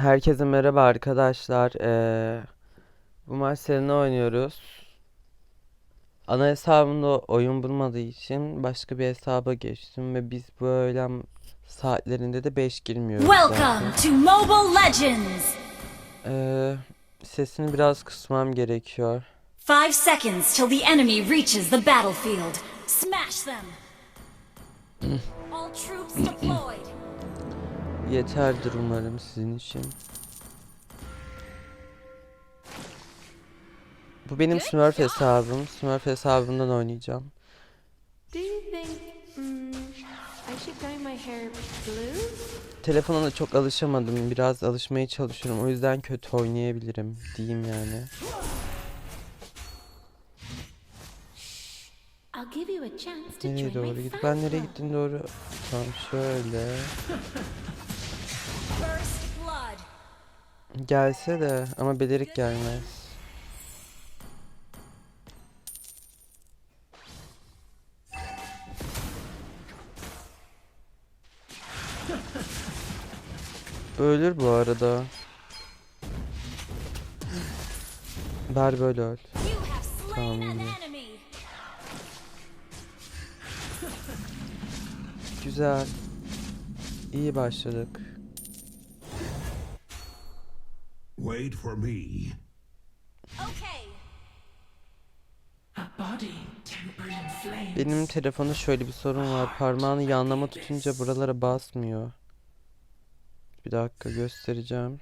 Herkese merhaba arkadaşlar. Ee, bu maç seninle oynuyoruz. Ana hesabımda oyun bulmadığı için başka bir hesaba geçtim ve biz bu öğlen saatlerinde de 5 girmiyoruz Welcome to Mobile Legends! Ee, sesini biraz kısmam gerekiyor. Five seconds till the enemy reaches the battlefield. Smash them! All troops deployed. Yeterdir umarım sizin için. Bu benim Smurf hesabım. Smurf hesabından oynayacağım. Mm, blue? Telefona da çok alışamadım. Biraz alışmaya çalışıyorum. O yüzden kötü oynayabilirim diyeyim yani. Nereye doğru git? Ben nereye gittiğini doğru... Tamam şöyle. Gelse de ama belirik gelmez. Ölür bu arada. Ver böyle öl. Tamam. Güzel. İyi başladık. Wait for me. Okay. A body tempered in flame. Benim telefonda şöyle bir sorun var. Parmağını yanlama tutunca buralara basmıyor. Bir dakika göstereceğim.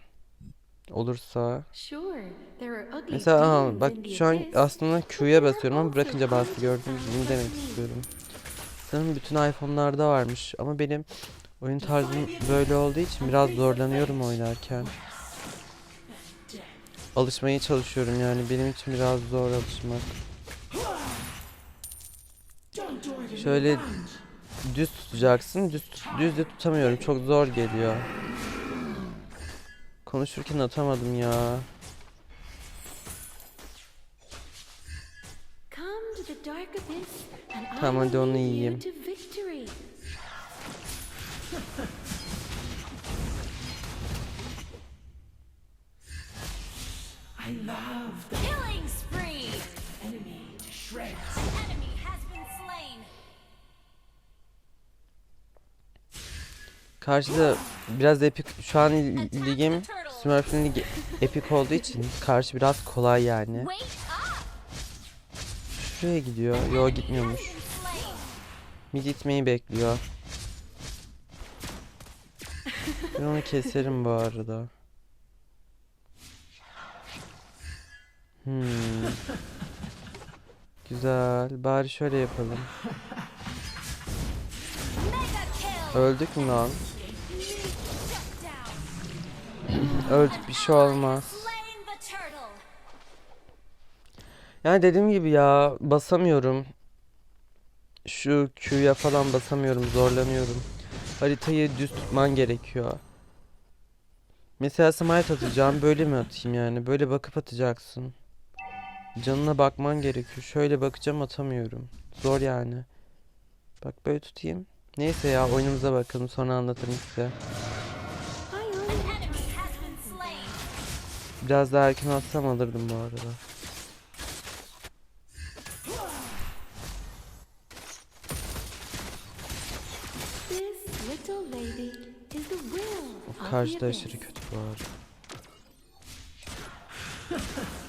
Olursa. Sure, there are ugly Mesela aha, bak şu an aslında Q'ya there are basıyorum ama bırakınca bastı? Bunu just demek istiyorum. Sanırım bütün iPhone'larda varmış ama benim oyun tarzım böyle olduğu için biraz zorlanıyorum oynarken. Alışmaya çalışıyorum yani benim için biraz zor alışmak. Şöyle düz tutacaksın. Düz düz de tutamıyorum. Çok zor geliyor. Konuşurken atamadım ya. Tamam, hadi onu yiyeyim. I love the Killing spree. enemy to shreds. An enemy has been slain. Karşıda biraz epik şu an ligim. Smurf'ün ligi epik olduğu için karşı biraz kolay yani. Şuraya gidiyor. Yo gitmiyormuş. Mid gitmeyi bekliyor. Ben onu keserim bu arada. Hmm. Güzel. Bari şöyle yapalım. Öldük mü lan? Öldük bir şey olmaz. Yani dediğim gibi ya basamıyorum. Şu Q'ya falan basamıyorum, zorlanıyorum. Haritayı düz tutman gerekiyor. Mesela smite atacağım, böyle mi atayım yani? Böyle bakıp atacaksın. Canına bakman gerekiyor. Şöyle bakacağım atamıyorum. Zor yani. Bak böyle tutayım. Neyse ya oyunumuza bakalım sonra anlatırım size. Biraz daha erken atsam alırdım bu arada. the karşıda aşırı kötü bu arada.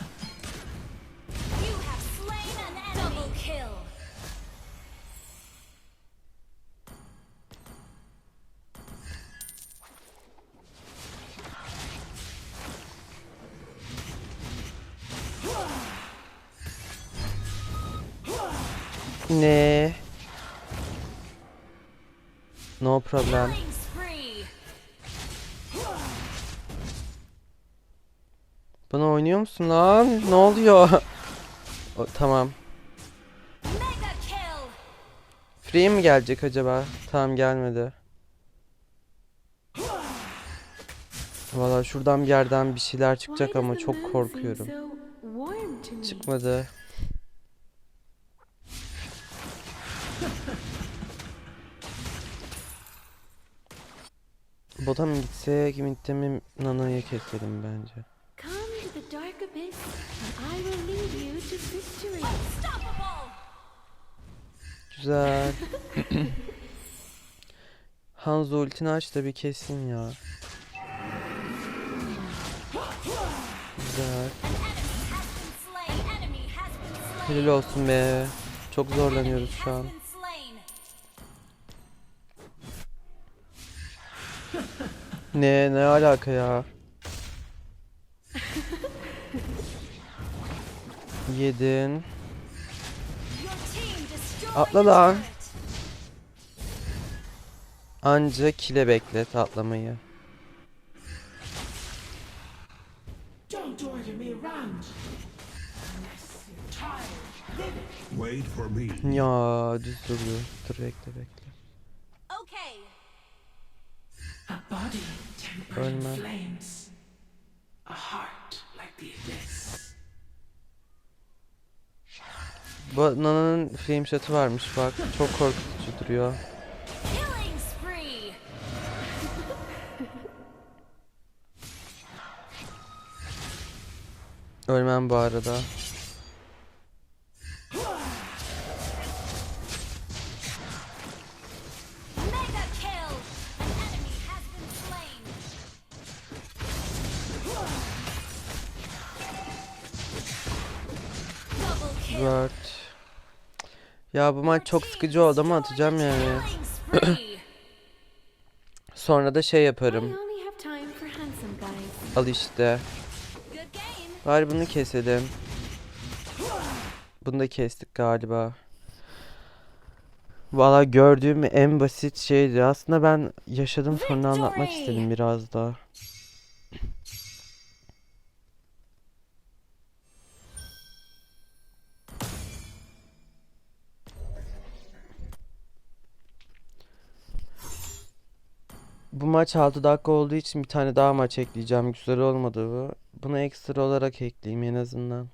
Ne? No problem. Bana oynuyor musun lan? Ne oluyor? O, tamam. Free mi gelecek acaba? Tamam gelmedi. Valla şuradan bir yerden bir şeyler çıkacak ama çok korkuyorum. Çıkmadı. Bu bota mı gitsek, midde mi Nana'yı keselim bence. Güzel. Hanzo ultini aç da bir kesin ya. Güzel. Helal olsun be. Çok zorlanıyoruz şu an. Ne ne alaka ya? Yedin. Atla lan. Anca kile beklet atlamayı. Ya düz duruyor. Dur bekle bekle. Abyss. Bu Nana'nın flame shot'ı varmış bak. Çok korkutucu duruyor. Ölmem bu arada. Word. Ya bu maç çok sıkıcı oldu ama atacağım yani. Sonra da şey yaparım. Al işte. Bari bunu keselim. Bunu da kestik galiba. Valla gördüğüm en basit şeydi. Aslında ben yaşadığım sorunu anlatmak istedim biraz da. Bu maç 6 dakika olduğu için bir tane daha maç ekleyeceğim. Güzel olmadı bu. Bunu ekstra olarak ekleyeyim en azından.